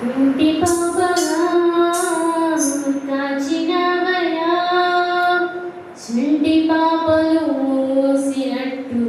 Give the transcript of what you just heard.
కుంటి పాపగా కాచినవయా చుంటి పాపలు మోసినట్టు